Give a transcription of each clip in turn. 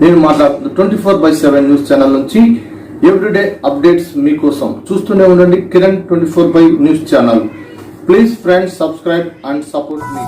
నేను మాట్లాడుతున్న twenty four by seven news channel నుంచి ఎవ్రీడే అప్డేట్స్ మీకోసం చూస్తూనే ఉండండి Kiran twenty four by news channel. Please friends subscribe and support me.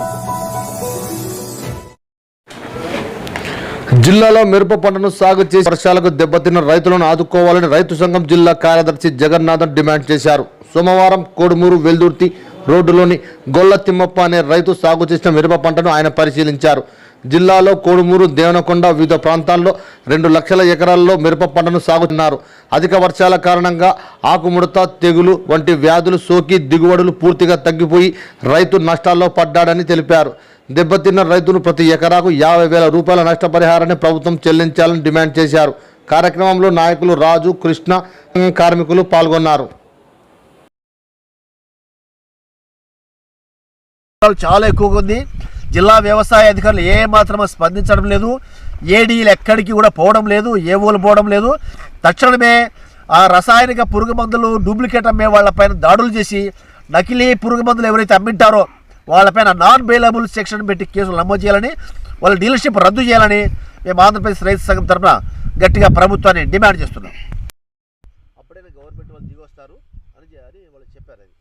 జిల్లాలో మిరప పంటను సాగు చేసి వర్షాలకు దెబ్బతిన్న రైతులను ఆదుకోవాలని రైతు సంఘం జిల్లా కార్యదర్శి జగన్నాథన్ డిమాండ్ చేశారు. సోమవారం కోడుమూరు వెల్దుర్తి రోడ్డులోని గొల్ల తిమ్మప్ప అనే రైతు సాగు చేసిన మిరప పంటను ఆయన పరిశీలించారు. జిల్లాలో కోడుమూరు దేవనకొండ వివిధ ప్రాంతాల్లో రెండు లక్షల ఎకరాల్లో మిరప పంటను సాగుతున్నారు. అధిక వర్షాల కారణంగా ఆకుముడత తెగులు వంటి వ్యాధులు సోకి దిగుబడులు పూర్తిగా తగ్గిపోయి రైతు నష్టాల్లో పడ్డాడని తెలిపారు. దెబ్బతిన్న రైతులు ప్రతి ఎకరాకు యాభై వేల రూపాయల నష్టపరిహారాన్ని ప్రభుత్వం చెల్లించాలని డిమాండ్ చేశారు. కార్యక్రమంలో నాయకులు రాజు కృష్ణ కార్మికులు పాల్గొన్నారు. చాలా ఎక్కువగా ఉంది. జిల్లా వ్యవసాయ అధికారులు ఏ మాత్రం స్పందించడం లేదు. ఏడీలు ఎక్కడికి కూడా పోవడం లేదు. ఏ పోవడం లేదు. తక్షణమే ఆ రసాయనిక పురుగు మందులు డూప్లికేట్ అమ్మే వాళ్ళపైన దాడులు చేసి నకిలీ పురుగు మందులు ఎవరైతే అమ్మింటారో వాళ్ళపైన నాన్ బెయిలబుల్ సెక్షన్ పెట్టి కేసులు నమోదు చేయాలని వాళ్ళ డీలర్షిప్ రద్దు చేయాలని మేము ఆంధ్రప్రదేశ్ రైతు సంఘం తరఫున గట్టిగా ప్రభుత్వాన్ని డిమాండ్ చేస్తున్నాం. అప్పుడే గవర్నమెంట్ వాళ్ళు దిగొస్తారు అని వాళ్ళు చెప్పారు అది.